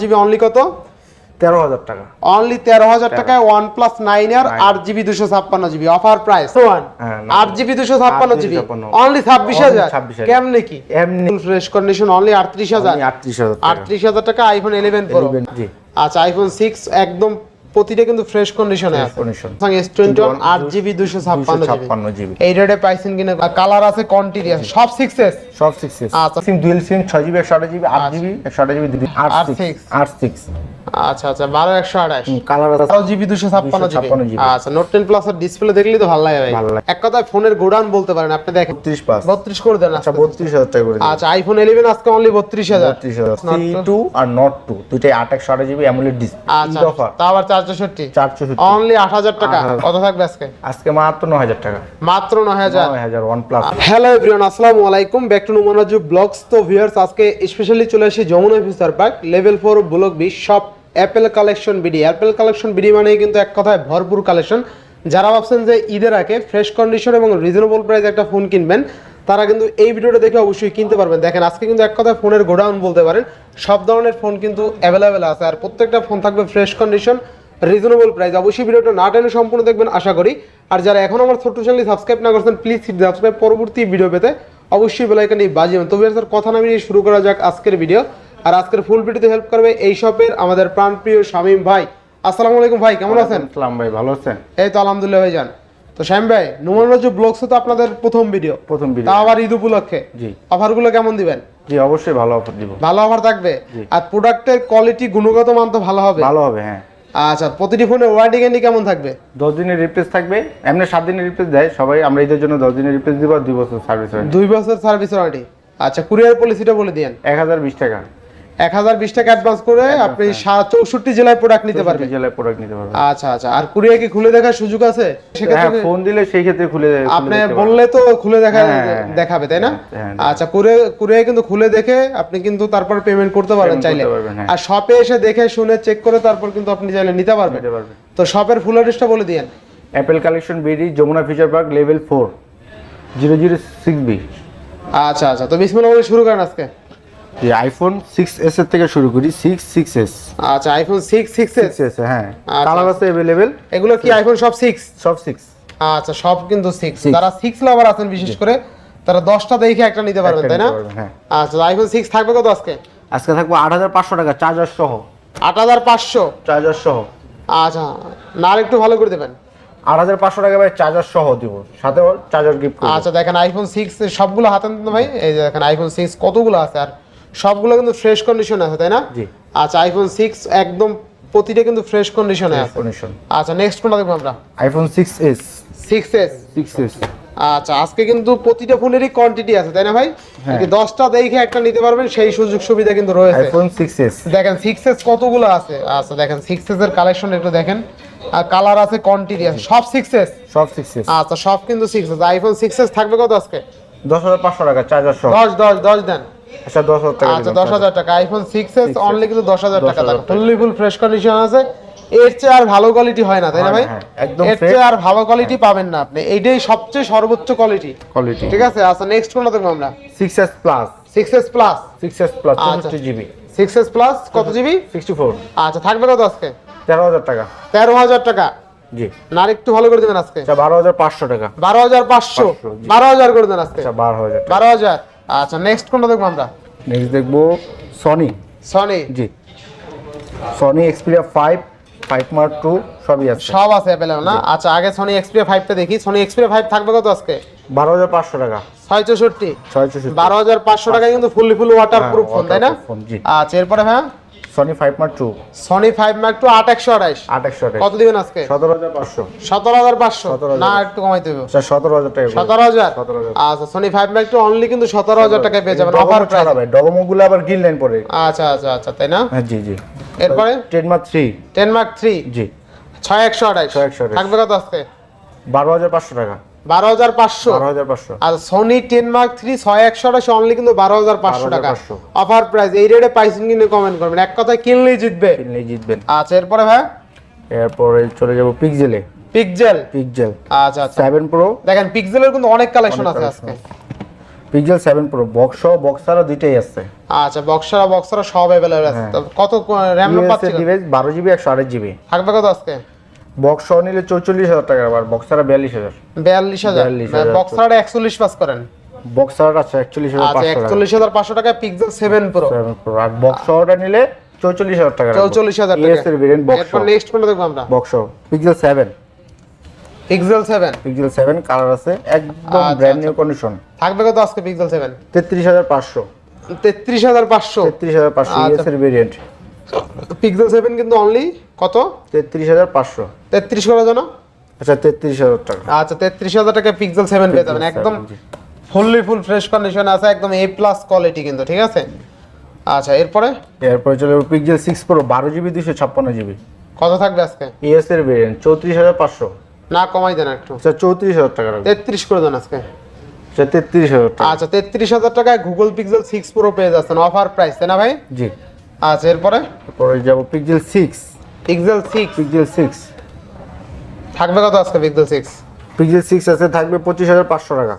GB only কত? তেরো হাজার টাকা। অনলি তেরো হাজার টাকায় ওয়ান প্লাস নাইন আর আট জিবি দুশো ছাপ্পান্ন জিবি। অফার প্রাইস ওয়ান আট জিবি দুশো ছাপ্পান্ন জিবি। অনলি ছাব্বিশ হাজার। 26,000 কেমনে কি? এমনি। ফ্রেশ কন্ডিশন অনলি আটত্রিশ হাজার। আটত্রিশ হাজার টাকা। আটত্রিশ হাজার টাকা আইফোন ইলেভেন প্রো আচ্ছা আইফোন সিক্স একদম প্রতিটা কিন্তু ফ্রেশ কন্ডিশনে আছে। কন্ডিশন এস টোয়েন্টি ওয়ান আট জিবি দুশো ছাপ্পান্ন জিবি এই রেটে পাইছেন কিনা? কালার আছে কোয়ান্টিটি আছে সব 6s সব 6s আচ্ছা। SIM dual SIM 6 GB 8 GB 8 GB 8 GB আট সিক্স আচ্ছা। আট সিক্স আচ্ছা আচ্ছা। জিবি দুশো ছাপ্পান্ন জিবি আচ্ছা নোট প্লাস এর ডিসপ্লে তো ভালো লাগে ভাই। এক কথায় ফোনের গোডাউন বলতে পারেন আপনি দেখেন। বত্রিশ পাঁচ। করে দেন আচ্ছা বত্রিশ হাজার টাকা করে আচ্ছা আইফোন ইলেভেন আজকে অনলি বত্রিশ হাজার। বত্রিশ হাজার। টু আর নোট টু দুইটাই আট একশো জিবি অ্যামুলেট ডিসপ্লে আচ্ছা তাও 464 টাকা। কত থাকবে আজকে? আজকে মাত্র 9000 টাকা। মাত্র হ্যালো এভরিওয়ান আলাইকুম। ব্যাক টু নুমানাজু ব্লগস তো ভিউয়ার্স আজকে স্পেশালি চলে Jamuna park level block B Apple collection BD Apple collection BD মানে কিন্তু এক কথায় ভরপুর কালেকশন যারা ভাবছেন যে ঈদের আগে ফ্রেশ কন্ডিশন এবং রিজনেবল প্রাইসে একটা ফোন কিনবেন তারা কিন্তু এই ভিডিওটা দেখে অবশ্যই কিনতে পারবেন। দেখেন আজকে কিন্তু এক কথায় ফোনের গোডাউন বলতে পারেন। সব ধরনের ফোন কিন্তু অ্যাভেলেবেল আছে। আর প্রত্যেকটা ফোন থাকবে ফ্রেশ কন্ডিশন রিজনেবল প্রাইস অবশ্যই ভিডিওটা না টেনে সম্পূর্ণ দেখবেন আশা করি। আর যারা এখন আমার ছোট্ট চ্যানেল সাবস্ক্রাইব না করছেন প্লিজ সাবস্ক্রাইব পরবর্তী ভিডিও পেতে অবশ্যই বেলাইকানি বাজিবেন তবে স্যার কথা না মিলিয়ে শুরু করা যাক আজকের ভিডিও আর আজকের ফুল ভিডিওতে হেল্প করবে এই শপের আমাদের প্রাণপ্রিয় শামীম ভাই। আসসালামু আলাইকুম ভাই কেমন আছেন? সালাম ভাই ভালো আছেন? এই তো আলহামদুলিল্লাহ ভাই যান তো শ্যাম ভাই নুমানরাজ্য ব্লগস তো আপনাদের প্রথম ভিডিও প্রথম ভিডিও তা আবার ঈদ উপলক্ষে। জি। অফারগুলো কেমন দিবেন? জি অবশ্যই ভালো অফার দিব। ভালো অফার থাকবে। আর প্রোডাক্টের কোয়ালিটি গুণগত মান তো ভালো হবে। ভালো হবে হ্যাঁ। আচ্ছা প্রতিটি ফোনে ওয়ারেন্টি গ্যারান্টি কেমন থাকবে? দশ দিনের রিপ্লেস থাকবে এমনি সাত দিনের রিপ্লেস দেয় সবাই আমরা এদের জন্য দশ দিনের রিপ্লেস দিব আর দুই বছর সার্ভিস ওয়ারেন্টি দুই বছর সার্ভিস ওয়ারেন্টি আচ্ছা কুরিয়ার পলিসিটা বলে দিয়েন। এক হাজার বিশ টাকা। এক হাজার বিশ টাকা অ্যাডভান্স করে আপনি সা- চৌষট্টি জেলায় প্রোডাক্ট নিতে পারবেন জেলায় প্রোডাক্ট নিতে পারবে। আচ্ছা আচ্ছা। আর কুরিয়ার কি খুলে দেখার সুযোগ আছে? হ্যাঁ সেক্ষেত্রে ফোন দিলে সেই ক্ষেত্রে খুলে আপনি বললে তো খুলে দেখা হ্যাঁ, হ্যাঁ, দেখাবে তাই না? হ্যাঁ, আচ্ছা কুরিয়ার কুরিয়ার কিন্তু খুলে দেখে আপনি কিন্তু তারপর পেমেন্ট করতে পারবেন চাইলে। হ্যাঁ। আর শপে এসে দেখে শুনে চেক করে তারপর কিন্তু আপনি চাইলে নিতে পারবেন। তো শপের ফুল অ্যাড্রেসটা বলে দিয়েন। Apple collection BD Jamuna future park level four zero zero six B আচ্ছা আচ্ছা। তো বিসমিল্লাহ বলে শুরু করেন আজকে। যে আইফোন সিক্স এস এর থেকে শুরু করি সিক্স সিক্স এস আচ্ছা iPhone six six six S হ্যাঁ। আচ্ছা। কালার আছে অ্যাভেলেবেল এগুলো কি আইফোন সব সিক্স সব সিক্স আচ্ছা সব কিন্তু সিক্স। যারা সিক্স লাভার আছেন বিশেষ করে তারা দশটা দেখে একটা নিতে পারবেন তাই না? হ্যাঁ। আচ্ছা আইফোন সিক্স থাকবে কত আজকে? আজকে থাকব আট হাজার পাঁচশো টাকা চার্জার সহ। আট হাজার পাঁচশো? চার্জার সহ। আচ্ছা না একটু ভালো করে দেবেন। আট হাজার পাঁচশো টাকা ভাই চার্জার সহ দিব। সাথে চার্জার গিফট করব। আচ্ছা দেখেন আইফোন সিক্স সবগুলো হাতে ভাই। এই যে দেখেন আইফোন সিক্স কতগুলো আছে আর সবগুলো কিন্তু ফ্রেশ কন্ডিশনে আছে তাই না? জি। আচ্ছা আইফোন সিক্স একদম প্রতিটা কিন্তু ফ্রেশ কন্ডিশনে আছে। কন্ডিশন আচ্ছা নেক্সট কোনটা দেখব আমরা? IPhone six S six S six S আচ্ছা আজকে কিন্তু প্রতিটা ফোনেরই কোয়ান্টিটি আছে তাই না ভাই? হ্যাঁ। দশটা দেখে একটা নিতে পারবেন সেই সুযোগ সুবিধা কিন্তু রয়েছে। আইফোন সিক্স এস দেখেন সিক্স এস কতগুলো আছে? আচ্ছা দেখেন সিক্স এস এর কালেকশন একটু দেখেন। আর কালার আছে কোয়ান্টিটি আছে সব সিক্স এস সব সিক্স এস আচ্ছা সব কিন্তু six S iPhone six S থাকবে কত আজকে? দশ হাজার পাঁচশো টাকা চার্জার সহ দশ দশ দশ দেন। আচ্ছা দশ হাজার টাকা আচ্ছা দিলাম দশ হাজার টাকা। IPhone six S 6s only কিন্তু দশ হাজার টাকা 10,000 টাকা। ফুললি ফুল ফ্রেশ কন্ডিশন আছে। এর চেয়ে আর ভালো কোয়ালিটি হয় না তাই না ভাই? হ্যাঁ, একদম এর চেয়ে আর ভালো কোয়ালিটি পাবেন না আপনি। এইটাই সবচেয়ে সর্বোচ্চ কোয়ালিটি কোয়ালিটি ঠিক আছে? আচ্ছা নেক্সট কোনটা দেখব আমরা? প্লাস প্লাস প্লাস আচ্ছা। চৌষট্টি জিবি সিক্স এস প্লাস কত জিবি সিক্সটি ফোর আচ্ছা থাকবে কত আজকে? তেরো হাজার টাকা। তেরো হাজার টাকা। জি। না একটু ভালো করে দেবেন আজকে। আচ্ছা বারো হাজার পাঁচশো টাকা। বারো হাজার পাঁচশো। বারো হাজার করে দেন আজকে। আচ্ছা বারো হাজার বারো হাজার। আচ্ছা নেক্সট কোনটা দেখব আমরা? নেক্সট দেখব সনি সনি জি। Sony Xperia five five mark two সবই আছে। সব আছে অ্যাভেলেবল না? আচ্ছা আগে সনি এক্সপিরিয়া ফাইভটা দেখি। সনি এক্সপিরিয়া ফাইভ থাকবে কত আজকে? বারো হাজার পাঁচশো টাকা। ছয় চৌষট্টি ছয় চৌষট্টি বারো হাজার পাঁচশো টাকা কিন্তু fully full waterproof phone তাই না। আচ্ছা এরপরে হ্যাঁ Sony five mark two Sony five mark two আট একশো আঠাইশ আট একশো কত দিবেন আজকে? সতেরো হাজার পাঁচশো। সতেরো হাজার পাঁচশো? না একটু হবে আচ্ছা সতেরো হাজার টাকা সতেরো হাজার? 17,000 আচ্ছা Sony five mark two only কিন্তু সতেরো হাজার টাকায় পেয়ে যাবেন। অফার প্রাইস ডগমো গুলো আবার গিল লাইন পরে। আচ্ছা আচ্ছা আচ্ছা তাই না? হ্যাঁ জি জি। এরপরে? Ten mark three ten mark three জি। ছয় একশো আঠাইশ 6128 থাকবে কত আজকে? বারো হাজার পাঁচশো টাকা। বারো হাজার পাঁচশো। আর সনি টেন মার্ক থ্রি ছয় একশো আঠাশ অনলি কিন্তু বারো হাজার পাঁচশো টাকা। 12,500 অফার প্রাইস এই রেটে পাইছেন কিনে কমেন্ট করবেন। এক কথায় কিনলেই জিতবে। কিনলেই জিতবেন। আচ্ছা এরপরে ভাই? এরপরে চলে যাব পিকজেলে পিকজেল পিকজেল আচ্ছা আচ্ছা। সেভেন প্রো দেখেন পিক্সেলের কিন্তু অনেক কালেকশন আছে আজকে। প্রো বক্স বক্সারও দুইটাই আছে। আচ্ছা বক্সার বক্সার সব আছে। হ্যাঁ। কত র্যাম ডিভাইস জিবি জিবি থাকবে কত আজকে? বক্স নিলে চৌচল্লিশ হাজার টাকা আবার বক্সারা বিয়াল্লিশ হাজার। বিয়াল্লিশ হাজার। 42,000 বক্সার একচল্লিশ পাস করেন। বক্সার আছে একচল্লিশ হাজার আচ্ছা একচল্লিশ হাজার পাঁচশো টাকা পিক্সেল সেভেন প্রো 7 আর বক্স নিলে চৌচল্লিশ হাজার টাকা চৌচল্লিশ হাজার টাকা। এর ভেরিয়েন্ট বক্স নেক্সট কোনটা দেখব আমরা। Box Pixel seven Pixel seven Pixel seven colour আছে একদম আচ্ছা, ব্র্যান্ড নিউ কন্ডিশন থাকবে কত আজকে পিক্সেল সেভেন তেত্রিশ হাজার পাঁচশো। তেত্রিশ হাজার পাঁচশো। তেত্রিশ হাজার পাঁচশো আচ্ছা। ইএস এর ভেরিয়েন্ট পিক্সেল সেভেন কিন্তু অনলি কত? তেত্রিশ হাজার পাঁচশো। তেত্রিশ করার জন্য আচ্ছা তেত্রিশ হাজার টাকা। আচ্ছা তেত্রিশ হাজার টাকা পিক্সেল সেভেন পেয়ে যাবেন। একদম ফুললি ফুল ফ্রেশ কন্ডিশন আছে একদম এ প্লাস কোয়ালিটি কিন্তু ঠিক আছে? আচ্ছা এরপরে? এরপরে চলে পিক্সেল সিক্স প্রো বারো জিবি দুশো ছাপ্পান্ন জিবি কত থাকবে আজকে? ইএস এর ভেরিয়েন্ট চৌত্রিশ হাজার পাঁচশো। না কমাই দেন একটু। আচ্ছা চৌত্রিশ হাজার টাকা তেত্রিশ করে দেন আজকে। আচ্ছা তেত্রিশ হাজার টাকা। আচ্ছা তেত্রিশ হাজার টাকায় গুগল পিক্সেল সিক্স প্রো পেয়ে যাচ্ছেন অফার প্রাইস তাই না ভাই? জি। আচ্ছা এরপরে? এরপরে যাব Pixel six Pixel six Pixel six থাকবে কত আজকে পিক্সেল সিক্স পিক্সেল সিক্স আছে থাকবে পঁচিশ হাজার পাঁচশো টাকা।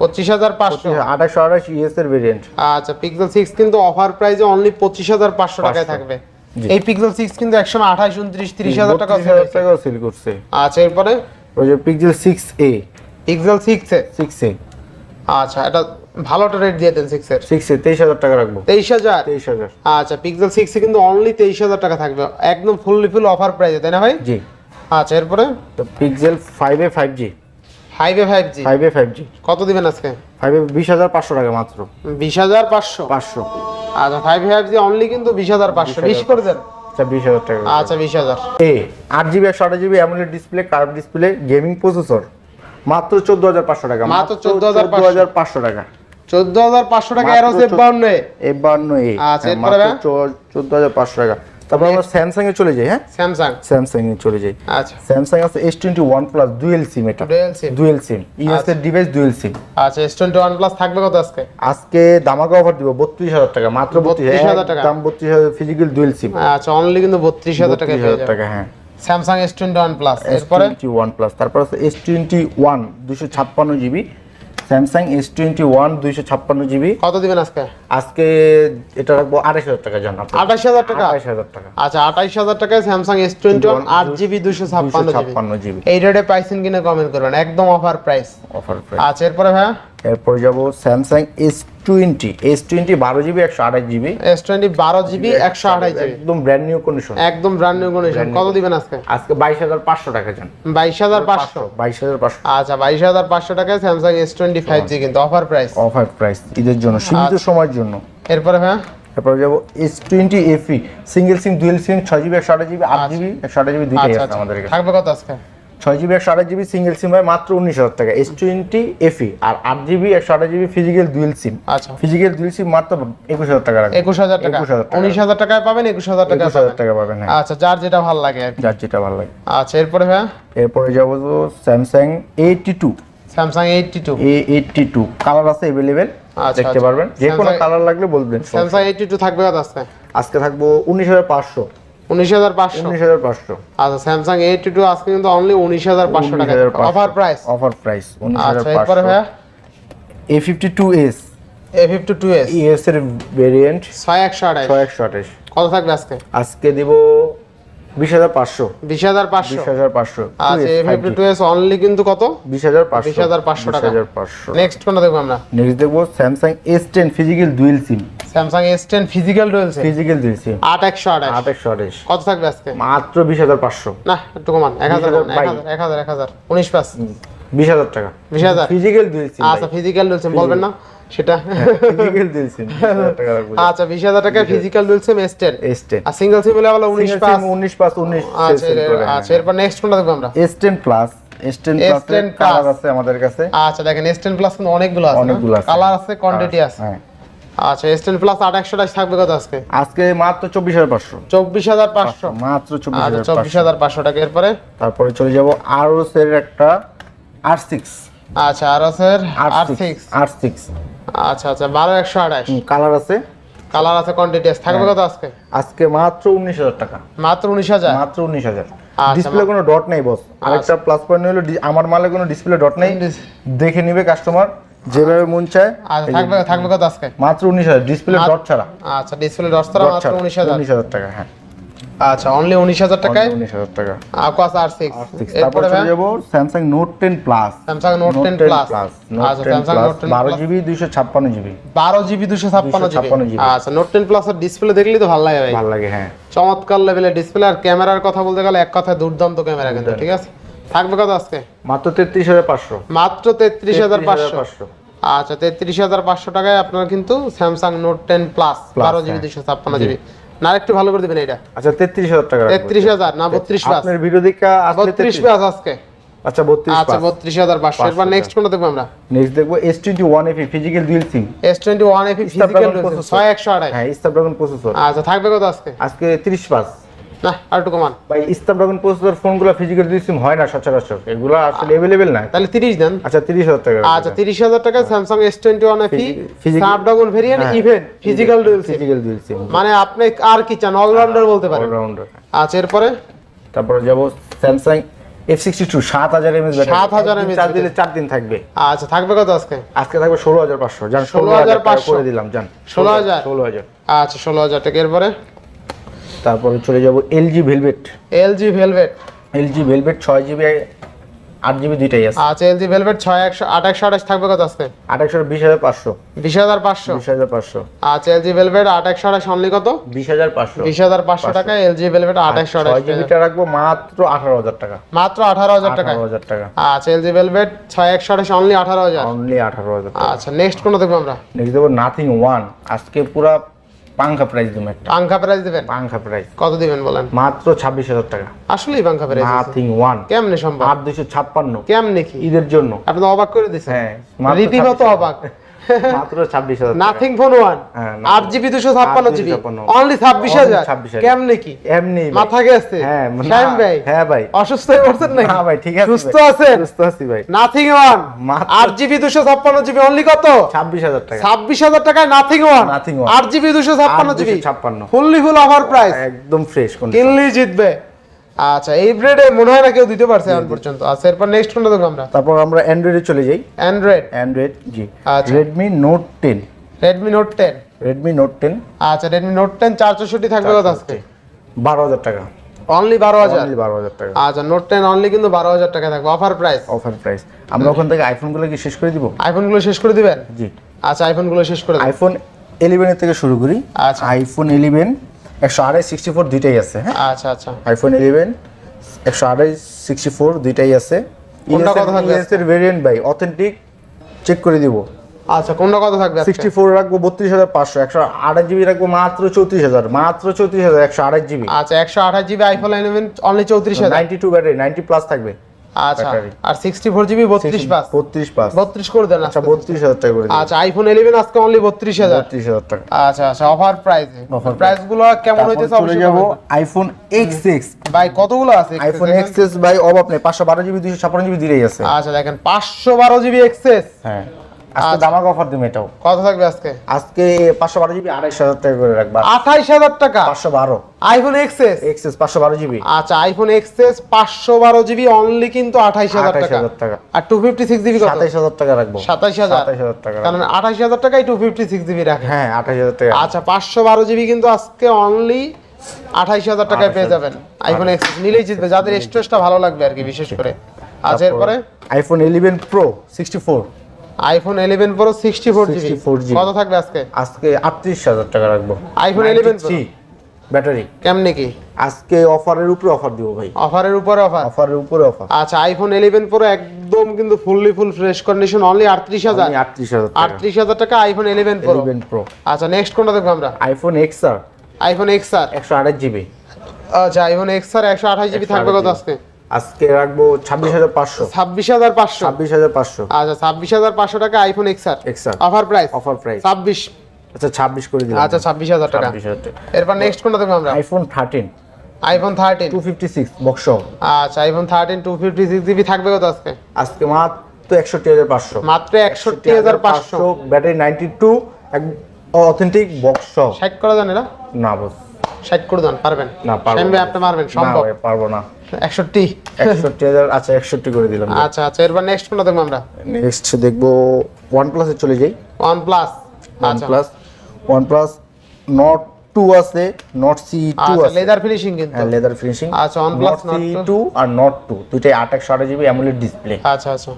পঁচিশ হাজার পাঁচশো? আঠাশশো আঠাশ ইএস এর ভেরিয়েন্ট আচ্ছা পিক্সেল সিক্স কিন্তু অফার প্রাইসে অনলি পঁচিশ হাজার পাঁচশো টাকায় থাকবে। এই পিক্সেল সিক্স কিন্তু একশো আঠাশ উনত্রিশ তিরিশ হাজার টাকা সেল করছে। আচ্ছা এরপরে? ওই যে পিক্সেল সিক্স এ পিক্সেল সিক্সে সিক্স এ আচ্ছা এটা ভালো একটা রেট দিয়ে দেন সিক্সের সিক্স তেইশ হাজার টাকা রাখব। তেইশ হাজার? তেইশ হাজার। আচ্ছা পিক্সেল সিক্সে কিন্তু অনলি তেইশ হাজার টাকা থাকবে। একদম ফুললি ফুল অফার প্রাইসে তাই না ভাই? জি। আচ্ছা এরপরে? তো Pixel five five G five five G five five G কত দিবেন আজকে? ফাইভ বিশ হাজার পাঁচশো টাকা মাত্র। বিশ হাজার পাঁচশো? পাঁচশো। আচ্ছা ফাইভ ফাইভ জি অনলি কিন্তু বিশ হাজার পাঁচশো। বিশ করে দেন? আচ্ছা বিশ হাজার টাকা। আচ্ছা বিশ হাজার। এ আট জিবি একশো আঠাশ GB AMOLED display curve display gaming processor মাত্র চোদ্দ হাজার পাঁচশো টাকা। মাত্র 14,500 হাজার পাঁচশো টাকা। চোদ্দ হাজার পাঁচশো টাকা এর হচ্ছে চোদ্দ- বাউন্ন এ। আচ্ছা, এরপরে মাত্র চোদ্দ হাজার পাঁচশো টাকা। তারপর আমরা স্যামসাং এ চলে যাই হ্যাঁ? স্যামসাং স্যামসাং এ চলে যাই। আচ্ছা। স্যামসাং আছে S twenty one plus dual SIM এটা। Dual SIM dual SIM US এর ডিভাইস ডুয়েল সিম আচ্ছা এস টোয়েন্টি ওয়ান প্লাস থাকবে কত আজকে? আজকে দামাকা অফার দিব বত্রিশ হাজার টাকা মাত্র বত্রিশ 32,000 হাজার টাকা। দাম বত্রিশ হাজার ফিজিক্যাল ডুয়েল সিম আচ্ছা অনলি কিন্তু বত্রিশ হাজার টাকা বত্রিশ পেয়ে যাবে টাকা হ্যাঁ। Samsung S twenty one plus S এরপরে টোয়েন্টি ওয়ান প্লাস তারপর আছে এস টোয়েন্টি ওয়ান দুশো ছাপ্পান্ন GB Samsung S twenty one দুইশো ছাপ্পান্ন জিবি। কত দিবেন আজকে? আজকে এটা রাখব আড়াইশ হাজার টাকা জান আঠাশ হাজার টাকা? আড়াইশ হাজার টাকা। আচ্ছা আঠাইশ হাজার টাকায় স্যামসাং এস টোয়েন্টি ওয়ান আট জিবি দুশো ছাপ্পান্ন ছাপ্পান্ন জিবি। এই রেটে পাইছেন কিনা কমেন্ট করবেন একদম অফার প্রাইস অফার প্রাইস আচ্ছা এরপরে ভাইয়া? এরপর যাব Samsung S twenty S twenty বারো জিবি একশো আঠাশ জিবি। এস টোয়েন্টি বারো জিবি একশো আঠাশ জিবি। একদম ব্র্যান্ড নিউ কন্ডিশন একদম ব্র্যান্ড নিউ কন্ডিশন কত দিবেন আজকে? আজকে বাইশ হাজার পাঁচশো টাকা যান বাইশ হাজার পাঁচশো? বাইশ হাজার পাঁচশো। আচ্ছা বাইশ হাজার পাঁচশো টাকায় Samsung S twenty five G কিন্তু অফার প্রাইস অফার প্রাইস ঈদের জন্য সীমিত আচ্ছা। সময়ের জন্য। এরপরে ভাইয়া? তারপর যাব S twenty FE single SIM dual SIM ছয় জিবি একশো আঠাশ জিবি আট জিবি একশো আঠাশ জিবি দুইটাই আচ্ছা আছে আচ্ছা। আমাদের থাকবে কত আজকে? ছয় জিবি একশো আঠাশ জিবি সিঙ্গেল সিম হয় মাত্র উনিশ হাজার টাকা। এস টোয়েন্টি এফি আর আট জিবি একশো আঠাশ জিবি ফিজিক্যাল ডুয়েল সিম আচ্ছা। ফিজিক্যাল ডুয়েল সিম মাত্র একুশ হাজার টাকা একুশ হাজার টাকা। 21,000 টাকা। উনিশ হাজার টাকায় পাবেন একুশ হাজার টাকা একুশ হাজার টাকা পাবেন হ্যাঁ। আচ্ছা যার যেটা ভালো লাগে আর যার যেটা ভালো লাগে। আচ্ছা এরপরে ভাইয়া? এরপরে যাব তো Samsung eighty two Samsung eighty two A eighty two colour আছে অ্যাভেলেবেল আচ্ছা, দেখতে আচ্ছা। পারবেন। যে কোনো কালার লাগলে বলবেন স্যামসাং এইটটি টু থাকবে আজকে? আজকে থাকব উনিশ হাজার পাঁচশো। উনিশ হাজার পাঁচশো। উনিশ হাজার পাঁচশো। আচ্ছা স্যামসাং এ টু আজকে কিন্তু অনলি উনিশ হাজার পাঁচশো টাকা। অফার প্রাইস অফার প্রাইস উনিশ হাজার পাঁচশো। ভাইয়া? A fifty two S A fifty two S এর ভেরিয়েন্ট ছয় একশো আঠাশ। ছয় একশো আঠাশ। কত থাকবে আজকে? আজকে দিব বিশ হাজার পাঁচশো। বিশ হাজার পাঁচশো? বিশ হাজার পাঁচশো। আচ্ছা টু এস অনলি কিন্তু কত? বিশ হাজার পাঁচশো। 20,500 টাকা। হাজার পাঁচশো। নেক্সট কোনটা দেখব আমরা? নেক্সট দেখব Samsung S ten physical dual SIM Samsung S ten physical dual SIM আট একশো আঠাশ। আট একশো আঠাশ। কত থাকবে আজকে? মাত্র বিশ হাজার পাঁচশো। না একটু কমান। এক হাজার এক হাজার এক হাজার উনিশ পাঁচ। বিশ হাজার টাকা। বিশ হাজার। ফিজিক্যাল ডুয়েল সিম আচ্ছা ফিজিক্যাল রয়েছে বলবেন না? সেটা? ফিজিক্যাল ডুয়েল সিম আচ্ছা বিশ হাজার টাকা ফিজিক্যাল রয়েছে এস টেন এস আর সিঙ্গেল সিম হলে আবার উনিশ পাঁচ। উনিশ পাঁচ উনিশ আচ্ছা আচ্ছা এরপর নেক্সট কোনটা দেখব আমরা? S ten plus S ten plus আছে আমাদের কাছে। আচ্ছা দেখেন এস টেন প্লাস কিন্তু অনেকগুলো আছে অনেকগুলো আছে। কালার আছে কোয়ান্টিটি আছে। হ্যাঁ। আচ্ছা এস টেন প্লাস আট একশো থাকবে কত আজকে? আজকে মাত্র চব্বিশ হাজার পাঁচশো। চব্বিশ হাজার পাঁচশো। মাত্র চব্বিশ আচ্ছা হাজার হাজার পাঁচশো টাকা। এরপরে? তারপরে চলে যাব আরোস এর একটা আর সিক্স আচ্ছা আর আছে আর সিক্স আর সিক্স আচ্ছা আচ্ছা বারো একশো আঠাশ কালার আছে? কালার আছে কোয়ান্টিটি আছে। থাকবে হ্যাঁ। কত আজকে? আজকে মাত্র উনিশ হাজার টাকা। মাত্র উনিশ হাজার? মাত্র উনিশ হাজার। আচ্ছা, ডিসপ্লে কোনো ডট নেই বস আরেকটা প্লাস পয়েন্ট হলো আমার মালে কোনো ডিসপ্লে ডট নেই। দেখে নিবে কাস্টমার যেভাবে মন চায়। আচ্ছা থাকবে থাকবে কত আজকে? মাত্র উনিশ হাজার ডিসপ্লে ডট ছাড়া। আচ্ছা ডিসপ্লে ডট মাত্র উনিশ হাজার। উনিশ হাজার টাকা হ্যাঁ। আচ্ছা অনলি উনিশ হাজার টাকায়? উনিশ হাজার টাকা। আকোয়াস তারপর চলে যাব Samsung note ten plus Samsung note ten plus আচ্ছা দুইশো বারো জিবি দুশো ছাপ্পান্ন জিবি 256 GB আচ্ছা নোট টেন প্লাস এর ডিসপ্লে দেখলেই তো ভালো লাগে ভাই। ভালো লাগে হ্যাঁ। চমৎকার লেভেলের ডিসপ্লে আর ক্যামেরার কথা বলতে গেলে এক কথায় দুর্দান্ত ক্যামেরা কিন্তু ঠিক আছে? থাকবে কত আজকে? মাত্র তেত্রিশ হাজার পাঁচশো। মাত্র তেত্রিশ হাজার পাঁচশো। পাঁচশো। আচ্ছা তেত্রিশ হাজার পাঁচশো টাকায় আপনার কিন্তু স্যামসাং নোট টেন প্লাস বারো জিবি দুশো ছাপ্পান্ন জিবি না একটু ভালো করে দিবেন এটা আচ্ছা তেত্রিশ হাজার টাকা রাখব। তেত্রিশ হাজার না বত্রিশ পাস আপনার ভিডিও দেখে আসলে 32 পাস আজকে। আচ্ছা বত্রিশ আচ্ছা বত্রিশ হাজার পাঁচশো। এরপর নেক্সট কোনটা দেখব আমরা? নেক্সট দেখব S FE one physical dual SIM S FE one FE physical Snapdragon processor। ছয় একশো আড়াই। হ্যাঁ স্ন্যাপড্রাগন প্রসেসর আচ্ছা থাকবে কত আজকে? আজকে তিরিশ পাঁচ। না আর একটু কমান। ভাই স্ন্যাপড্রাগন প্রসেসর ফোনগুলো ফিজিক্যাল দুই সিম হয় না সচরাচর। এগুলো আসলে অ্যাভেলেবেল না তাহলে তিরিশ দেন। আচ্ছা তিরিশ হাজার টাকা। আচ্ছা তিরিশ হাজার টাকা Samsung S twenty one FE Physical- Snapdragon variant even physical dual physical দুই সিম মানে আপনি আর কি চান? অলরাউন্ডার বলতে পারেন। অলরাউন্ডার আচ্ছা এরপরে? তারপরে যাব স্যামসাং এফ সিক্সটি টু সাত হাজার এমএস 7000 mAh চার দিলে চার দিন থাকবে। আচ্ছা থাকবে কত আজকে? আজকে থাকবে ষোলো হাজার পাঁচশো। যান ষোলো 16,500 হাজার টাকা করে দিলাম যান। 16,000 ষোলো হাজার। আচ্ছা ষোলো হাজার টাকা। এরপরে? তারপরে চলে যাব LG velvet LG velvet LG velvet ছয় জিবি আট জিবি দুইটাই আছে। আচ্ছা এলজি ভেলভেট ছয় একশো আট একশো আঠাশ থাকবে কত আজকে? আঠাশশো বিশ হাজার পাঁচশো। বিশ হাজার পাঁচশো? বিশ হাজার পাঁচশো। আচ্ছা এলজি ভেলভেট আট একশো আঠাশ অনলি কত? বিশ হাজার পাঁচশো। বিশ হাজার পাঁচশো টাকা এলজি ভেলভেট আট একশো আঠাশ জিবিটা রাখব মাত্র আঠারো হাজার টাকা। মাত্র আঠারো হাজার টাকা? হাজার টাকা। আচ্ছা এলজি ভেলভেট ছয় একশো আঠাশ অনলি আঠারো হাজার। অনলি আঠারো হাজার আচ্ছা নেক্সট কোনো দেখব আমরা? নেক্সট দেবো নাথিং ওয়ান আজকে পুরা পাংখা প্রাইস দিবেন একটা। পাঙ্খা প্রাইস দিবেন? পাংখা প্রাইস কত দিবেন বলেন? মাত্র ছাব্বিশ হাজার টাকা। আসলেই পাঙ্খা প্রাইস নাথিং ওয়ান কেমনে সম্ভব? দুশো ছাপ্পান্ন। কেমনে কি? ঈদের জন্য। আপনি অবাক করে দিয়েছেন। হ্যাঁ রীতিমতো অবাক। মাত্র ছাব্বিশ হাজার টাকা। নাথিং ফোন ওয়ান হ্যাঁ, আট জিবি দুশো ছাপ্পান্ন 8GB জিবি 56 অনলি 26,000 কেমনে কি? এমনি মাথা গেছে। হ্যাঁ না, শ্যাম ভাই হ্যাঁ ভাই। অসুস্থ হয়ে পড়ছেন নাকি? না ভাই ঠিক আছে সুস্থ আছেন? সুস্থ আছি ভাই। নাথিং ওয়ান মাত্র- আট জিবি দুশো ছাপ্পান্ন জিবি অনলি কত? ছাব্বিশ হাজার টাকা। ছাব্বিশ হাজার টাকায় নাথিং ওয়ান Nothing one। আট জিবি দুশো ছাপ্পান্ন আট জিবি। দুশো ছাপ্পান্ন। ফুললি ফুল অফার প্রাইস একদম ফ্রেশ কোন কিনলেই জিতবে। আচ্ছা এই ব্রেডে মনে হয় না কেউ দিতে পারছে এখন পর্যন্ত। আচ্ছা এরপর নেক্সট কোনটা দেখব আমরা? তারপর আমরা অ্যান্ড্রয়েডে চলে যাই। অ্যান্ড্রয়েড অ্যান্ড্রয়েড জি। আচ্ছা। Redmi note ten Redmi note ten Redmi note ten আচ্ছা রেডমি নোট টেন চার চৌষট্টি থাকবে কত আজকে? বারো হাজার টাকা। অনলি বারো হাজার? Only বারো হাজার টাকা। আচ্ছা নোট টেন অনলি কিন্তু বারো হাজার টাকা থাকবে। অফার প্রাইস অফার প্রাইস আমরা ওখান থেকে আইফোনগুলো কি শেষ করে দিব? আইফোনগুলো শেষ করে দিবেন? জি। আচ্ছা আইফোনগুলো শেষ করে আইফোন ইলেভেনের থেকে শুরু করি। আচ্ছা। আইফোন ইলেভেন একশো আড়াই সিক্সটি ফোর দুইটাই আছে হ্যাঁ? আচ্ছা আচ্ছা। আইফোন ইলেভেন একশো আড়াই সিক্সটি ফোর দুইটাই আছে। থাকবে ভেরিয়েন্ট ভাই অথেন্টিক চেক করে দিব। আচ্ছা কোনটা কত থাকবে সিক্সটি ফোর রাখব বত্রিশ হাজার পাঁচশো একশো আড়াই জিবি রাখব মাত্র চৌত্রিশ হাজার মাত্র চৌত্রিশ হাজার একশো আড়াই জিবি। আচ্ছা একশো আঠাশ জিবি আইফোন ইলেভেন অনলি চৌত্রিশ হাজার? Ninety two battery ninety plus থাকবে। আচ্ছা আর জিবি পাস পাস বত্রিশ করে দেন আচ্ছা টাকা করে আচ্ছা আইফোন আজকে অনলি টাকা। আচ্ছা আচ্ছা অফার প্রাইস Offer প্রাইসগুলো কেমন তারপর হইতেছে অবশ্যই যাব আইফোন। ভাই কতগুলো আছে আইফোন ভাই অভাব নেই পাঁচশো বারো জিবি দুশো ছাপ্পান্ন জিবি দিলেই আছে। আচ্ছা দেখেন পাঁচশো বারো জিবি এক্সেস হ্যাঁ। আজকে দামাক অফার দিবে এটাও। কত থাকবে আজকে? আজকে পাঁচশো বারো জিবি আড়াইশো হাজার টাকা করে রাখবা। IPhone GB. আচ্ছা আইফোন জিবি অনলি কিন্তু টাকা। আর জিবি কত? টাকা রাখব। কারণ জিবি রাখে। হ্যাঁ আচ্ছা পাঁচশো বারো জিবি কিন্তু আজকে অনলি আঠাইশ হাজার টাকায় পেয়ে যাবেন। আইফোন নিলেই জিতবে। যাদের স্টোরেজটা ভালো লাগবে আর কি বিশেষ করে। আচ্ছা এরপরে? IPhone eleven pro sixty four iPhone eleven pro sixty four GB 64 GB কত থাকবে আজকে? আজকে আটত্রিশ হাজার টাকা রাখব। iPhone 11 Pro? ব্যাটারি কেমনে কি? আজকে অফারের উপরে অফার দিব ভাই। অফারের উপরে অফার? অফারের উপরে অফার। আচ্ছা আইফোন ইলেভেন প্রো একদম কিন্তু fully full fresh condition only আটত্রিশ হাজার। আটত্রিশ হাজার টাকা। IPhone eleven pro eleven pro আচ্ছা নেক্সট কোনটা দেখব আমরা? IPhone X R. IPhone X R. একশো আঠাশ জিবি আচ্ছা আইফোন এক্স আর একশো আঠাশ জিবি থাকবে কত আজকে? আজকে রাখব ছাব্বিশ হাজার পাঁচশো। ছাব্বিশ হাজার পাঁচশো? ছাব্বিশ হাজার পাঁচশো। আচ্ছা ছাব্বিশ হাজার পাঁচশো টাকা iPhone offer price offer price ছাব্বিশ। আচ্ছা ছাব্বিশ করে দিলাম। আচ্ছা ছাব্বিশ হাজার টাকা। এরপর নেক্সট কোনটা দেখব আমরা? IPhone thirteen iPhone thirteen two fifty six box আচ্ছা iPhone thirteen two fifty six GB থাকবে কত আজকে? আজকে মাত্র একষট্টি হাজার পাঁচশো। মাত্র একষট্টি হাজার পাঁচশো। Battery ninety two authentic box ষাট করে দেন এরা? না বস ষাট করে দেন পারবেন? না পারব শ্যাম ভাই, না। আপনি মারবেন সম্ভব। পারব না। একষট্টি। একষট্টি হাজার আচ্ছা একষট্টি করে দিলাম। আচ্ছা আচ্ছা এরপর নেক্সট কোনটা দেখব আমরা। নেক্সট দেখব ওয়ান প্লাসে চলে যাই। One plus one plus one plus Nord two আছে নট সি টু আছে। লেদার ফিনিশিং কিন্তু। হ্যাঁ লেদার ফিনিশিং আচ্ছা, OnePlus সি Nord টু আর নট টু দুইটাই আট একশো আঠাশ জিবি অ্যামুলেট ডিসপ্লে আচ্ছা আচ্ছা।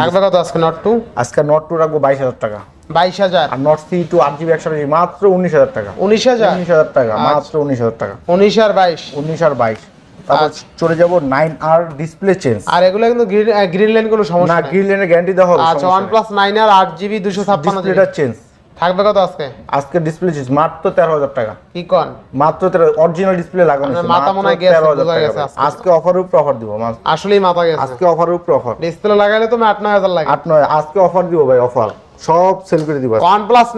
থাকবে কত আজকে নট টু আজকে নট টু রাখব বাইশ হাজার টাকা। বাইশ হাজার। আর নট সি টু আট জিবি একশো মাত্র উনিশ হাজার টাকা। উনিশ হাজার? উনিশ হাজার টাকা আচ্ছা। মাত্র উনিশ হাজার টাকা। উনিশ আর বাইশ। উনিশ আর বাইশ। তারপর। চলে যাব নাইন আর ডিসপ্লে চেঞ্জ আর এগুলো কিন্তু গ্রিন গ্রিন লাইন কোনো সমস্যা নেই। গ্রিন লাইনের গ্যারান্টি দেওয়া হবে আচ্ছা জিবি দুশো ছাপ্পান্ন জিবি ডিসপ্লেটা চেঞ্জ থাকবে কত আজকে? আজকে ডিসপ্লে চেঞ্জ মাত্র তেরো হাজার টাকা। কি কন? মাত্র তেরো অরিজিনাল ডিসপ্লে লাগানো হয়েছে, মাথা মনে হয় গেছে, 13,000 গেছে আজকে। অফারের উপর অফার দিব আসলেই মাথা গেছে। আজকে অফারের উপর অফার ডিসপ্লে লাগাইলে নয় হাজার লাগে। আট নয় আজকে অফার দিব ভাই অফার সব সেল করে দিব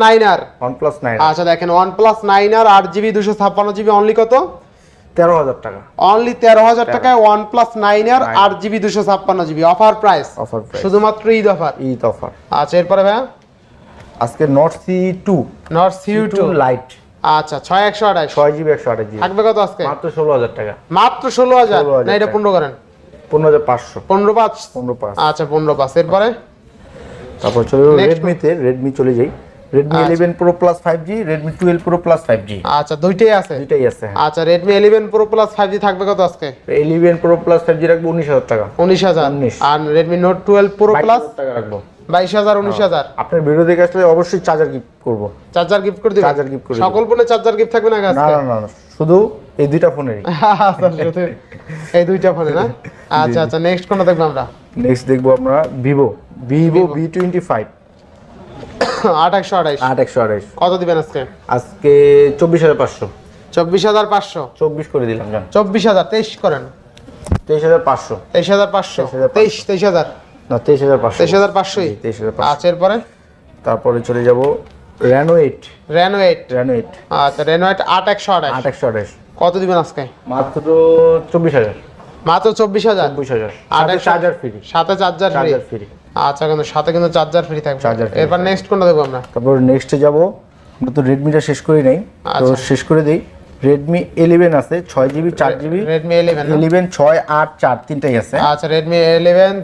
নাইন আর ওয়ান নাইন আচ্ছা দেখেন ওয়ান প্লাস নাইন আর আট জিবি দুশো ছাপ্পান্ন জিবি অনলি কত? তেরো হাজার টাকা। অনলি তেরো হাজার টাকায় ওয়ান প্লাস নাইন আর আট জিবি দুশো ছাপ্পান্ন জিবি। অফার প্রাইস অফার শুধুমাত্র ঈদ অফার ঈদ অফার আচ্ছা এরপরে ভাইয়া? আজকে Nord C two Nord C two two lite আচ্ছা ছয় একশো আঠাশ। ছয় জিবি একশো আঠাশ জিবি। থাকবে কত আজকে? মাত্র ষোলো হাজার টাকা। মাত্র ষোলো হাজার? না এটা পনেরো করেন। পনেরো হাজার পাঁচশো। পনেরো পাঁচ? পনেরো পাঁচ। আচ্ছা পনেরো পাঁচ। এরপরে? তারপর চলে রেডমিতে রেডমি চলে যাই। আচ্ছা। Eleven pro plus five G Redmi twelve pro plus five G আচ্ছা দুইটাই আছে? দুইটাই আছে হ্যাঁ। আচ্ছা eleven pro plus five G থাকবে কত আজকে? Eleven pro plus five G রাখব উনিশ হাজার টাকা। উনিশ হাজার। 19 আর টুয়েলভ প্রো বাইশ প্লাস হাজার টাকা রাখব। বাইশ হাজার উনিশ হাজার। আপনার ভিডিও দেখে আসলে অবশ্যই চার্জার গিফট করব। চার্জার গিফট করে দিবেন? Charger gift করে সকল ফোনে চার্জার গিফট থাকবে না আজকে? না না না, শুধু এই দুইটা ফোনেরই আচ্ছা, শুধু এই দুইটা ফোনে না? আচ্ছা আচ্ছা নেক্সট কোনটা দেখব আমরা? নেক্সট দেখব আমরা ভিভো টোয়েন্টি ফাইভ আট একশো আঠাইশ আট একশো আঠাইশ কত দিবেন আজকে? আজকে চব্বিশ হাজার পাঁচশো। চব্বিশ হাজার পাঁচশো? চব্বিশ করে দিলাম চব্বিশ হাজার তেইশ করেন। তেইশ হাজার পাঁচশো। তেইশ হাজার পাঁচশো। 23,500 তেইশ তেইশ হাজার। না তেইশ হাজার পাঁচশো। তেইশ হাজার পাঁচশোই জি, 23,500 আচ্ছা এরপরে? তারপরে চলে যাব Reno eight Reno eight Reno eight আচ্ছা রেনো এইট আট একশো আঠাইশ আট একশো আঠাইশ কত দিবেন আজকে? মাত্র চব্বিশ হাজার। মাত্র চব্বিশ হাজার? চব্বিশ হাজার। আট একশো- চার্জার ফ্রি সাথে চার্জার ফ্রি আচ্ছা কিন্তু সাথে কিন্তু চার্জার ফ্রি থাকবে। Free এরপর নেক্সট কোনটা দেখব আমরা? তারপর নেক্সটে যাব। আমরা তো রেডমিটা শেষ করি নাই। তো আচ্ছা। শেষ করে দিই। রেডমি ইলেভেন আছে ছয় জিবি চার জিবি রেডমি ইলেভেন ইলেভেন ছয় আট চার তিনটাই আছে। আচ্ছা রেডমি ইলেভেন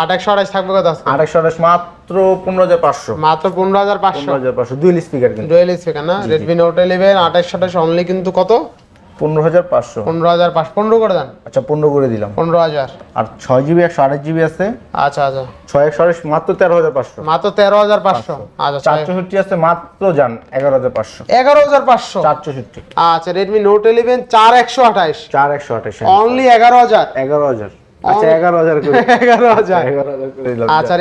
আট একশো আঠাইশ থাকবে কত আজকে আট একশো আঠাশ মাত্র পনেরো হাজার পাঁচশো। মাত্র পনেরো হাজার পাঁচশো। হাজার পাঁচশো। দুই স্পিকার ডুয়েল স্পিকার না? রেডমি নোট ইলেভেন আঠাশ সাতাশ অনলি কিন্তু কত? পনেরো হাজার পাঁচশো। পনেরো হাজার পাঁচ পনেরো করে দেন। আচ্ছা পনেরো করে দিলাম। পনেরো হাজার। আর ছয় জিবি একশো আঠাশ জিবি আছে? আচ্ছা আচ্ছা। ছয় একশো আঠাশ মাত্র তেরো হাজার পাঁচশো। মাত্র তেরো হাজার পাঁচশো। আচ্ছা চার ছয়- চৌষট্টি আছে মাত্র যান এগারো হাজার পাঁচশো। এগারো হাজার পাঁচশো। চারশোষট্টি আচ্ছা রেডমি নোট ইলেভেন চার একশো আঠাইশ চার একশো আঠাশ। অনলি এগারো হাজার। এগারো হাজার। আচ্ছা করে। করে আচ্ছা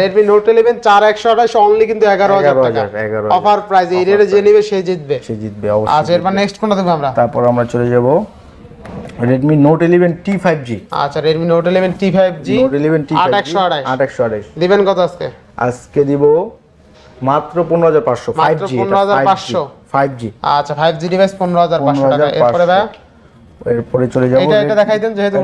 অনলি কিন্তু টাকা। অফার প্রাইস এই রেটে যে নিবে সে জিতবে। সে জিতবে আচ্ছা এরপর নেক্সট কোনটা আমরা? তারপর আমরা চলে যাব আচ্ছা দিবেন কত আজকে? আজকে দিব মাত্র পনেরো হাজার পাঁচশো। ফাইভ মাত্র জি 15,500 ফাইভ জি আচ্ছা ফাইভ জি ডিভাইস পনেরো হাজার পাঁচশো টাকা। 15,500 এরপরে চলে যাব এটা এটা দেখাই দেন যেহেতু।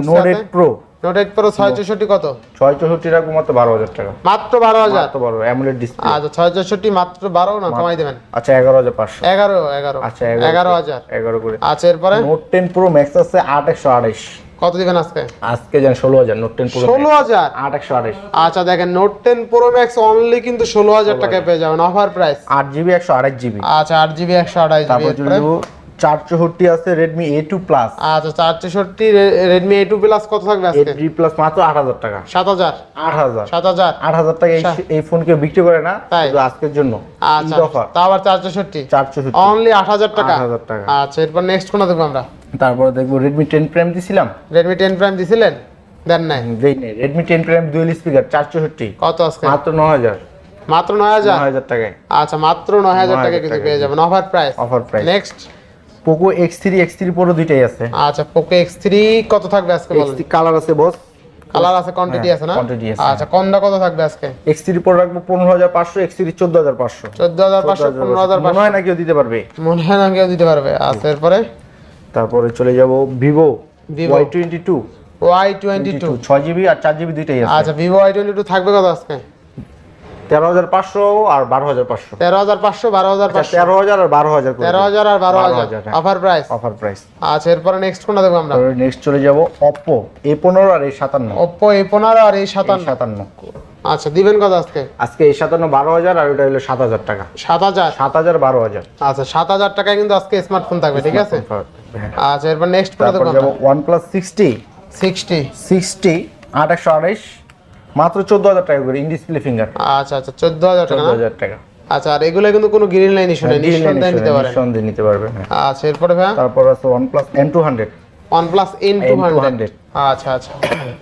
নোট এইট প্রো ছয় চৌষট্টি কত? ছয় চৌষট্টি রাখব মাত্র বারো হাজার টাকা। মাত্র বারো হাজার? মাত্র বারো অ্যামুলেট ডিসপ্লে আচ্ছা ছয় চৌষট্টি মাত্র বারো না কমাই দেবেন? আচ্ছা হাজার আচ্ছা হাজার। করে। আচ্ছা এরপরে? নোট প্রো ম্যাক্স আছে কত দিবেন আজকে? আজকে ষোলো হাজার নোট প্রো ষোলো হাজার? আচ্ছা দেখেন note ten pro max only কিন্তু ষোলো হাজার টাকায় পেয়ে যাবেন অফার প্রাইস আট জিবি একশো আঠাশ জিবি আচ্ছা জিবি জিবি তারপর চার চৌষট্টি আছে রেডমি এ টু প্লাস আচ্ছা চার চৌষট্টি রেডমি এ টু প্লাস কত থাকবে আজকে? প্লাস মাত্র আট হাজার টাকা। সাত হাজার। আট হাজার। সাত হাজার। আট হাজার টাকা এই- সা- ফোন কেউ বিক্রি করে না তাই? আজকের জন্য। আচ্ছা তা আবার চার চৌষট্টি চার চৌষট্টি অনলি আট হাজার টাকা? 8,000 টাকা। আচ্ছা এরপর নেক্সট কোনটা দেখব আমরা? তারপরে দেখব রেডমি টেন প্রাইম দিছিলাম। রেডমি টেন প্রাইম দিছিলেন? দেন নাই। দেই নেই। Redmi ten prime dual speaker চার চৌষট্টি কত আজকে? মাত্র ন হাজার। মাত্র নয় হাজার? হাজার টাকায়। আচ্ছা মাত্র নয় হাজার 9,000 টাকা কিন্তু পেয়ে যাবেন। Offer price offer price next Poco X three X three pro দুইটাই আছে। আচ্ছা পোকো এক্স থ্রি কত থাকবে আজকে কালার আছে বস কালার আছে কোয়ান্টিটি হ্যাঁ, আছে না? quantity আছে। আচ্ছা কোনটা কত থাকবে আজকে? এক্স থ্রি প্রো রাখব পনেরো হাজার পাঁচশো এক্স থ্রি চোদ্দ হাজার পাঁচশো। চোদ্দ হাজার পনেরো হাজার মনে হয় না কেউ দিতে পারবে। মনে হয় না কেউ দিতে পারবে। আচ্ছা এরপরে? তারপরে চলে যাব Vivo Vivo। Y twenty two Y twenty two ছয় জিবি আর চার জিবি দুইটাই আছে। আচ্ছা ভিভো ওয়াই টোয়েন্টি টু থাকবে কত আজকে? তেরো হাজার পাঁচশো আর বারো হাজার পাঁচশো। তেরো হাজার পাঁচশো বারো হাজার পাঁচশো। তেরো হাজার আর বারো হাজার তেরো হাজার আর বারো হাজার। অফার প্রাইস অফার প্রাইস আচ্ছা এরপরে নেক্সট কোনটা দেখব আমরা? নেক্সট চলে যাব অপো এ পনেরো আর এই সাতান্ন। ওপ্পো এ পনেরো আর এই সাতান্ন। সাতান্ন। আচ্ছা দিবেন কত আজকে? আজকে এই সাতান্ন বারো হাজার আর ওটা হলো সাত হাজার টাকা। সাত হাজার? সাত হাজার বারো হাজার। আচ্ছা সাত হাজার টাকায় কিন্তু আজকে স্মার্টফোন থাকবে ঠিক আছে? হ্যাঁ। আচ্ছা এরপর নেক্সট করে তারপর দেখো one plus sixty sixty sixty আট একশো আড়াইশ। মাত্র চোদ্দ হাজার টাকা করে ইন ডিসপ্লে ফিঙ্গার আচ্ছা আচ্ছা চোদ্দ হাজার টাকা চোদ্দ না? হাজার টাকা। আচ্ছা আর এগুলো কিন্তু কোনো গ্রিন লাইন ইস্যু নেই নিঃসন্দেহে নিতে পারেন। নিঃসন্দেহে নিতে পারবে হ্যাঁ। আচ্ছা এরপরে ভাইয়া? তারপর আছে প্লাস এন টু N200 আচ্ছা আচ্ছা।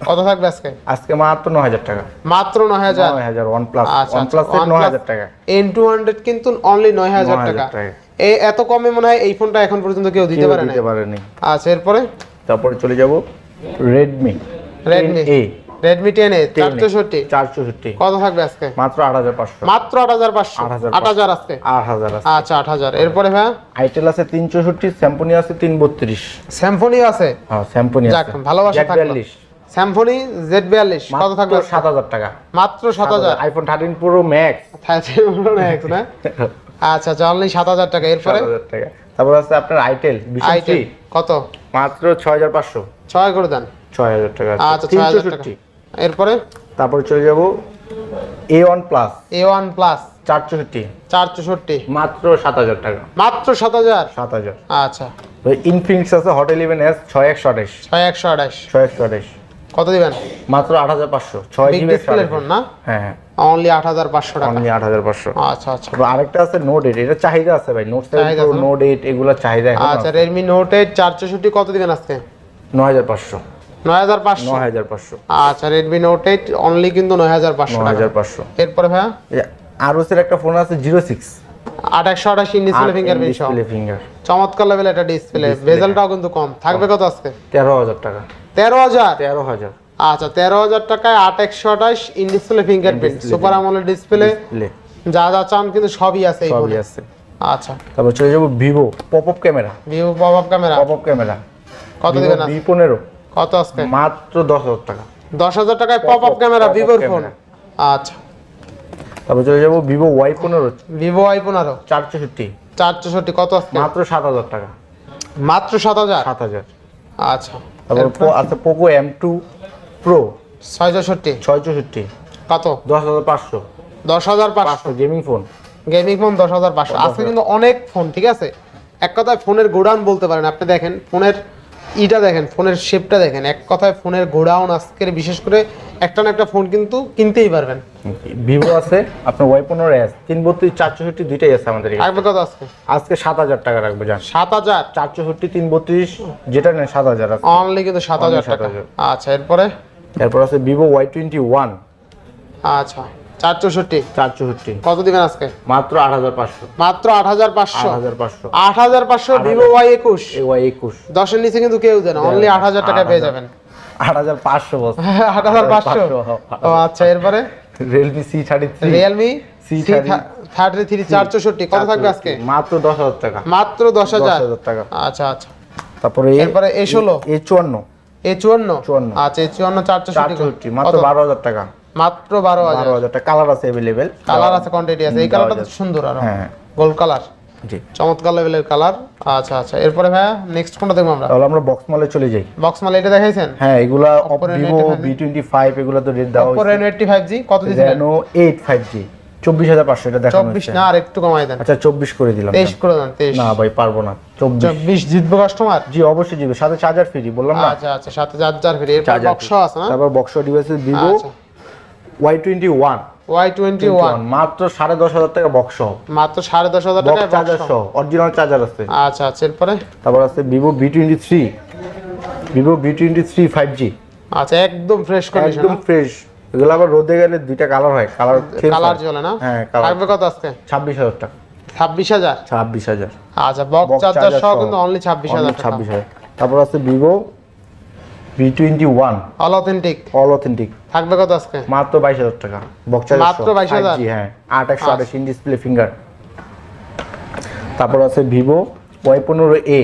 কত থাকবে আজকে? আজকে মাত্র ন হাজার টাকা। মাত্র নয় হাজার নয় হাজার ওয়ান প্লাস আচ্ছা প্লাস ন হাজার টাকা। এন টু হান্ড্রেড কিন্তু অনলি নয় হাজার 9,000 টাকা। এই এত কমে মনে হয় এই ফোনটা এখন পর্যন্ত কেউ দিতে পারে না দিতে পারেনি। আচ্ছা এরপরে? তারপরে চলে যাব Redmi Redmi A Redmi ten A চারশোষট্টি চার চৌষট্টি কত থাকবে আজকে? মাত্র আট হাজার পাঁচশো। মাত্র আট হাজার পাঁচশো। 8,500 আট হাজার আজকে? আট হাজার আছে আচ্ছা আট হাজার। এরপরে ভাইয়া আইটেল আছে তিন চৌষট্টি স্যাম্পনি আছে তিন বত্রিশ। স্যামফোনি আছে? হ্যাঁ স্যাম্পনি আছে। ভালোবাসা জ্যাক থাকল স্যামফোনি জেড বিয়াল্লিশ কত থাকবে সাত হাজার টাকা। মাত্র সাত হাজার। IPhone thirteen pro max X না? আচ্ছা আচ্ছা অনলি সাত হাজার টাকা। এরপরে? টাকা। তারপর আছে আপনার আইটেল আইটেল কত? মাত্র ছয় হাজার পাঁচশো। ছয় করে দেন। ছয় হাজার টাকা আচ্ছা ছয় হাজার টাকা। 364 এরপরে? তারপরে চলে যাব A one plus A one plus চার চৌষট্টি চার চৌষট্টি মাত্র সাত হাজার টাকা। মাত্র সাত হাজার? সাত হাজার। আচ্ছা। ইনফিনিক্স আছে হট ইলেভেন এস ছয় একশো আঠাশ। ছয় একশো আঠাশ। ছয় একশো আঠাশ। কত দিবেন? মাত্র আট হাজার পাঁচশো। ছয় জিবি ফোন না? হ্যাঁ হ্যাঁ। অনলি আট হাজার পাঁচশো টাকা। অনলি আট হাজার পাঁচশো। আচ্ছা আচ্ছা। আরেকটা আছে নোট এইট এটা চাহিদা আছে ভাই নোট সেভেন নোট এইট এগুলো চাহিদা আচ্ছা রেডমি নোট এইট চার চৌষট্টি কত দিবেন আজকে? নয় হাজার পাঁচশো। নয় হাজার পাঁচশো? নয় হাজার পাঁচশো। আচ্ছা অনলি কিন্তু এরপরে একটা ফোন আছে ডিসপ্লে ফিঙ্গারপ্রিন্ট সহ ডিসপ্লে ফিঙ্গার চমৎকার লেভেল ডিসপ্লে বেজেলটাও কিন্তু কম। থাকবে কত আজকে? টাকা। আচ্ছা তেরো হাজার টাকায় in display fingerprint super display যা যা চান কিন্তু সবই আছে এই সবই আছে। আচ্ছা। তারপর চলে যাব Vivo pop up camera Vivo pop up camera pop up camera কত দিবেন ভি পনেরো। কত আজকে? মাত্র দশ হাজার টাকা। দশ হাজার টাকায় পপ আপ ক্যামেরা ভিভোর ফোন আচ্ছা। তারপর চলে যাব ভিভো ওয়াই পনেরো ভিভো আই পনেরো চার চৌষট্টি চার চৌষট্টি কত আজকে? মাত্র সাত হাজার টাকা। মাত্র সাত হাজার? সাত হাজার। আচ্ছা। তারপর আছে পোকো এম টু প্রো ছয় চৌষট্টি। ছয় চৌষট্টি। কত? দশ হাজার পাঁচশো। দশ হাজার পাঁচশো। গেমিং ফোন গেমিং ফোন দশ হাজার পাঁচশো। আজকে কিন্তু অনেক ফোন ঠিক আছে? এক কথায় ফোনের গোডাউন বলতে পারেন। আপনি দেখেন ফোনের ইটা দেখেন ফোনের শেপটা দেখেন। এক কথায় ফোনের গোডাউন আজকের বিশেষ করে একটা না একটা ফোন কিন্তু কিনতেই পারবেন। ভিভো আছে আপনার ওয়াই পনেরো এস তিন বত্রিশ চার চৌষট্টি দুইটাই আছে আমাদের। থাকবে কত আজকে আজকে সাত হাজার টাকা রাখব জান। সাত হাজার? চার চৌষট্টি তিন বত্রিশ যেটা নেন সাত হাজার অনলি কিন্তু সাত হাজার টাকা। আচ্ছা এরপরে? এরপর আছে ভিভো ওয়াই টোয়েন্টি ওয়ান আচ্ছা। চার চৌষট্টি চার চৌষট্টি কত দিবেন আজকে? মাত্র আট হাজার পাঁচশো। মাত্র আট হাজার পাঁচশো? আট হাজার পাঁচশো। আট হাজার পাঁচশো ভিভো ওয়াই একুশ। এ ওয়াই একুশ। দশের নিচে কিন্তু কেউ দেন অনলি আট হাজার টাকা পেয়ে যাবেন। আট হাজার বস। হাজার পাঁচশো? ও আচ্ছা এরপরে? Realme C thirty Realme C thirty three চার চৌষট্টি কত থাকবে আজকে? মাত্র দশ হাজার টাকা। মাত্র দশ হাজার। টাকা। আচ্ছা আচ্ছা। তারপরে এরপরে এ ষোলো। এ চুয়ান্ন। এ চুয়ান্ন? 54 আচ্ছা এ চুয়ান্ন চার চার চৌষট্টি চৌষট্টি মাত্র বারো হাজার টাকা। মাত্র বারো হাজার। টাকা কালার আছে অ্যাভেলেবেল কালার আছে কোয়ান্টিটি আছে। এই কালারটা তো সুন্দর আর। হ্যাঁ গোল্ড কালার জি। চমৎকার লেভেলের কালার আচ্ছা আচ্ছা। এরপরে ভাইয়া নেক্সট কোনটা দেখব আমরা? তাহলে আমরা বক্স মলে চলে যাই। বক্স মাল এটা দেখাইছেন? হ্যাঁ এগুলা Oppo Reno Vivo 85 V twenty five এগুলো তো রেট দেওয়া Oppo Reno 85G কত দিয়েছিলেন? চব্বিশ হাজার পাঁচশো এটা দেখানো চব্বিশ হচ্ছে। না আর একটু কমাই দেন। আচ্ছা চব্বিশ করে দিলাম। তেইশ করে দেন তেইশ। না ভাই পারব না। চব্বিশ। চব্বিশ জিতবো কাস্টমার জি অবশ্যই জিবে সাথে চার্জার ফ্রি বললাম না? আচ্ছা আচ্ছা। সাথে চার্জার ফ্রি এরপর বক্স আছে না? তারপর বক্স ডিভাইসেস ভিভো আচ্ছা। Y twenty one Y twenty one মাত্র সাড়ে দশ হাজার টাকা বক্স মাত্র সাড়ে দশ হাজার বক্স চার্জার সহ অরিজিনাল চার্জার আছে। আচ্ছা আচ্ছা এরপরে? তারপর আছে Vivo V twenty three Vivo V twenty three five G আচ্ছা একদম ফ্রেশ কন্ডিশন একদম ফ্রেশ এগুলো আবার রোদে গেলে দুইটা কালার হয় কালার কালার জ্বলে না? হ্যাঁ কালার থাকবে কত আজকে? ছাব্বিশ হাজার টাকা। ছাব্বিশ হাজার? ছাব্বিশ হাজার। আচ্ছা বক্স চার্জার সহ। কিন্তু অনলি ছাব্বিশ হাজার টাকা। ছাব্বিশ হাজার। তারপর আছে Vivo V twenty one all authentic all authentic থাকবে কত আজকে? মাত্র বাইশ হাজার টাকা। বক্স চার্জার মাত্র 22,000? জি হ্যাঁ। আট একশো আঠাশ ডিসপ্লে ফিঙ্গার তারপর আছে ভিভো ওয়াই পনেরো এ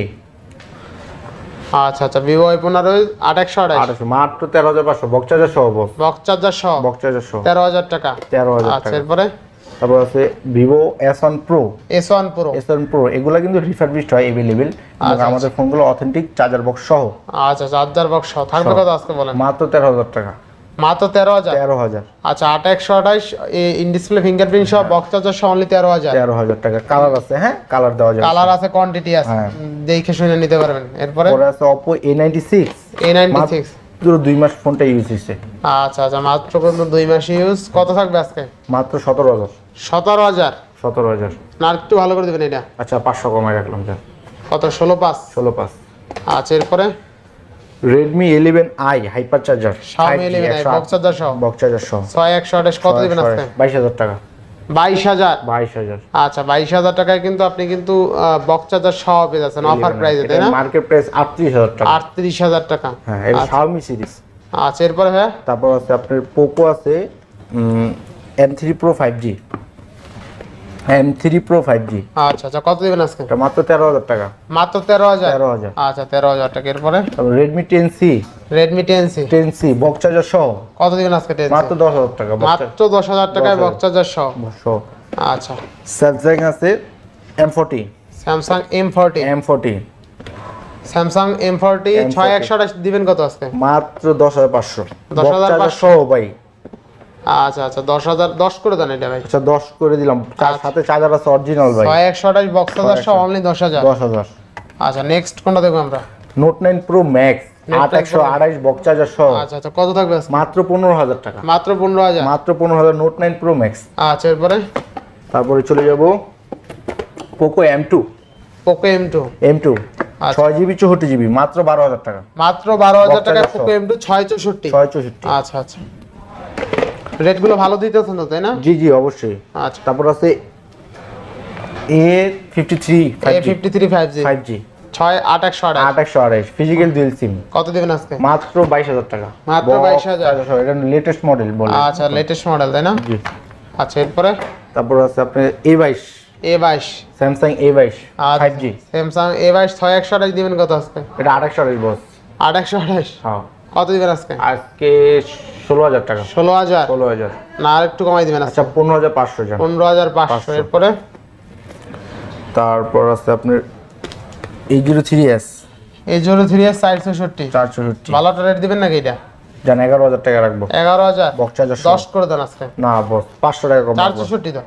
আচ্ছা আচ্ছা। ভিভো ওয়াই পনেরো আট একশো আঠাশ। মাত্র তেরো হাজার পাঁচশো। বক্স চার্জার সহ বক্স বক্স চার্জার সহ? বক্স চার্জার সহ। তেরো হাজার টাকা। তেরো হাজার আচ্ছা এরপরে? তারপর আছে Vivo S one pro S one pro S one pro এগুলো কিন্তু রিফারবিশড হয় অ্যাভেলেবেল আচ্ছা, আমাদের ফোনগুলো অথেন্টিক চার্জার বক্স সহ। আচ্ছা চার্জার বক্স সহ। থাকবে। কত আজকে বলেন? মাত্র তেরো হাজার টাকা। মাত্র তেরো হাজার? তেরো হাজার। আচ্ছা আট একশো আঠাইশ ইন ডিসপ্লে ফিঙ্গারপ্রিন্ট সহ বক্স চার্জার সহ অনলি তেরো হাজার। তেরো হাজার টাকা। কালার আছে হ্যাঁ? কালার দেওয়া যাবে। কালার আছে কোয়ান্টিটি আছে। হ্যাঁ। দেখে শুনে নিতে পারবেন। এরপরে? পরে আছে Oppo A ninety six A ninety six মাত্র দুই মাস ফোনটা ইউজ হয়েছে। আচ্ছা আচ্ছা মাত্র দুই মাস ইউজ কত থাকবে আজকে? মাত্র সতেরো হাজার। সতেরো হাজার। সতেরো হাজার। না একটু ভালো করে দেবেন এটা। আচ্ছা পাঁচশো কমায় রাখলাম স্যার। কত? ষোলো পাঁচ। ষোলো পাঁচ। আচ্ছা এরপরে? Redmi eleven i hyper charger Xiaomi 11i box charger সহ। বক্স চার্জার সহ। ছয় একশো আঠাশ কত দেবেন আজকে? বাইশ হাজার টাকা। বাইশ হাজার? বাইশ হাজার। আচ্ছা বাইশ হাজার টাকায় কিন্তু আপনি কিন্তু বক্স চার্জার সহ পেয়ে যাচ্ছেন অফার প্রাইসে তাই না? মার্কেট প্রাইস আটত্রিশ হাজার টাকা। আটত্রিশ হাজার টাকা। হ্যাঁ এটা শাওমি সিরিজ আচ্ছা এরপরে ভাইয়া তারপর আছে আপনার পোকো আছে M three pro five G M three pro five G আচ্ছা আচ্ছা কত দেবেন আজকে? এটা মাত্র তেরো হাজার টাকা। মাত্র তেরো হাজার? তেরো হাজার। আচ্ছা তেরো হাজার টাকা। এরপরে? তারপর Redmi ten C ten C box charger সহ। কত দিবেন আজকে টেন মাত্র দশ হাজার টাকা মাত্র দশ হাজার টাকায় 10,000 বক্স চার্জার সহ। সহ। আচ্ছা। স্যামসাং আছে M forty Samsung M forty M forty Samsung M forty M40 ছয় একশো আঠাশ দিবেন কত আজকে? মাত্র দশ হাজার পাঁচশো। 10,500 সহ ভাই। আচ্ছা আচ্ছা দশ হাজার দশ করে দেন এটা ভাই। আচ্ছা দশ করে দিলাম। তার আচ্ছা। সাথে চার্জার আছে অরিজিনাল ভাই। ছয় একশো আঠাশ বক্স সহ অনলি দশ হাজার। দশ হাজার। আচ্ছা নেক্সট কোনটা দেখব আমরা? নোট নাইন প্রো ম্যাক্স আট একশো আড়াইশ বক্স চার্জার সহ। আচ্ছা আচ্ছা কত থাকবে মাত্র পনেরো হাজার টাকা। মাত্র পনেরো হাজার। মাত্র পনেরো হাজার নোট নাইন প্রো ম্যাক্স আচ্ছা এরপরে? তারপরে চলে যাব Poco M two Poco M two M two. ছয় জিবি চৌষট্টি জিবি মাত্র বারো হাজার টাকা। মাত্র বারো হাজার charger পোকো এম টু ছয় চৌষট্টি। ছয় চৌষট্টি। আচ্ছা আচ্ছা। রেটগুলো ভালো দিতেছেন তো তাই না? জি জি অবশ্যই। আচ্ছা। তারপর আছে A fifty three A five G fifty three five G five G ছয় আট একশো আঠাশ আট একশো আড়াইশ। ফিজিক্যাল সিম কত দেবেন আজকে? মাত্র বাইশ হাজার টাকা। মাত্র 22,000 charger এটা লেটেস্ট মডেল বলে। আচ্ছা লেটেস্ট মডেল তাই না? জি। আচ্ছা এরপরে? তারপর আছে আপনার এ বাইশ। এ বাইশ। স্যামসাং এ বাইশ ফাইভ জি স্যামসাং এ বাইশ ছয় একশো দিবেন কত আজকে? এটা আট একশো আড়াইশ বস। আট একশো আঠাশ হ্যাঁ। কত দিবেন আজকে? আজকে ষোলো হাজার টাকা। ষোলো হাজার? ষোলো হাজার। না আর একটু কমাই দিবেন আচ্ছা। পনেরো হাজার পাঁচশো পনেরো হাজার পাঁচশো। এরপরে? তারপর আছে আপনার এইট জিরো থ্রি এস এই জোরো থ্রি এস চার চৌষট্টি চার চৌষট্টি ভালোটা রেট দিবেন নাকি এটা? যান এগারো হাজার টাকা রাখব। এগারো হাজার? বক্স চার্জার দশ করে দেন আজকে। না বস পাঁচশো টাকা কম চার রাখব। চৌষট্টি তো।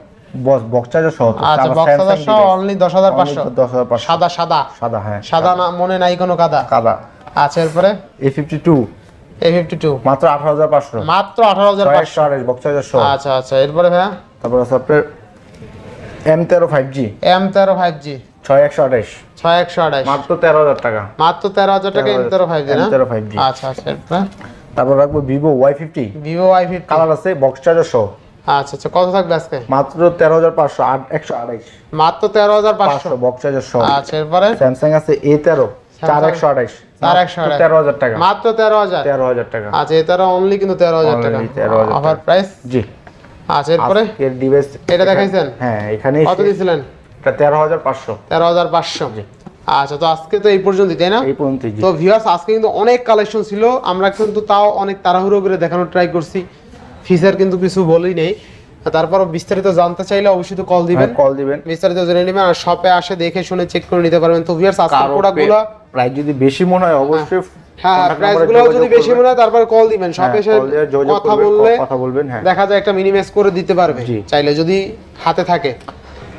বস বক্স চার্জার সহ আচ্ছা বক্স হাজার সহ অনলি দশ হাজার পাঁচশো। দশ হাজার পাঁচশো। সাদা সাদা। সাদা হ্যাঁ সাদা না মনে নাই কোনো কাদা। কাদা। আচ্ছা এরপরে? এ ফিফটি টু A52 মাত্র 18500 মাত্র 18500 বক্স আচ্ছা আচ্ছা এরপরে ভাইয়া? তারপর আছে আপনার M13 5G M13 5G 6128 6128 মাত্র 13000 টাকা। মাত্র 13000 টাকা জি 5G না? M13 5G আচ্ছা আচ্ছা এরপর? তারপর রাখব Vivo Vivo Y50 Vivo Y50 colour আছে বক্স চার্জার সহ আচ্ছা আচ্ছা কত থাকবে আজকে? মাত্র 13500 128 মাত্র 13500 বক্স চার্জার সহ আচ্ছা এরপরে? স্যামসাং আছে A13 টাকা। মাত্র তেরো হাজার? তেরো হাজার টাকা। আচ্ছা এটারও অনলি কিন্তু তেরো হাজার টাকা। অফার প্রাইস জি। আচ্ছা এরপরে? এর ডিভাইস এটা দেখাইছেন? হ্যাঁ এখানে কত দিয়েছিলেন এটা তেরো হাজার পাঁচশো। তেরো হাজার পাঁচশো। আচ্ছা তো আজকে তো এই পর্যন্ত তাই না? এই পর্যন্ত তো ভিউয়ার্স আজকে কিন্তু অনেক কালেকশন ছিল। আমরা কিন্তু তাও অনেক তাড়াহুড়ো করে দেখানোর ট্রাই করছি। ফিচার কিন্তু কিছু বলি নেই। তারপরও বিস্তারিত জানতে চাইলে অবশ্যই তো কল দিবেন। কল দিবেন। বিস্তারিত জেনে নেবেন আর শপে আসে দেখে শুনে চেক করে নিতে পারবেন। তো ভিউয়ার্স আজকের কারও প্রোডাক্টগুলো প্রাইস যদি বেশি মনে হয় অবশ্যই হ্যাঁ গুলো যদি বেশি মনে হয় তারপর কল দিবেন। শপে হ্যাঁ, এসে যোগাযোগ কথা বললে কথা বলবেন, হ্যাঁ। দেখা যায় একটা মিনিমাইজ করে দিতে পারবে। চাইলে যদি হাতে থাকে।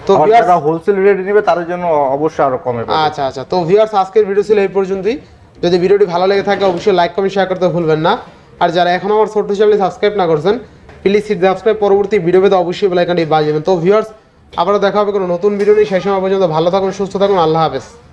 তো ভিউয়ার্স যারা হোলসেল রেটে নেবে তাদের জন্য অবশ্যই আরও কমে পাবে। আচ্ছা আচ্ছা। তো ভিউয়ার্স আজকের ভিডিও ছিল এই পর্যন্তই। যদি ভিডিওটি ভালো লেগে থাকে অবশ্যই লাইক কমেন্ট শেয়ার করতে ভুলবেন না। আর যারা এখনও আমার ছোট্ট চ্যানেলে সাবস্ক্রাইব না করছেন প্লিজ সাবস্ক্রাইব পরবর্তী ভিডিও পেতে অবশ্যই বেলাইকানটি বাজিয়ে দেবেন। তো ভিউয়ার্স আবারও দেখা হবে কোনো নতুন ভিডিও নিয়ে। সেই সময় পর্যন্ত ভালো থাকুন সুস্থ থাকুন। আল্লাহ হাফেজ।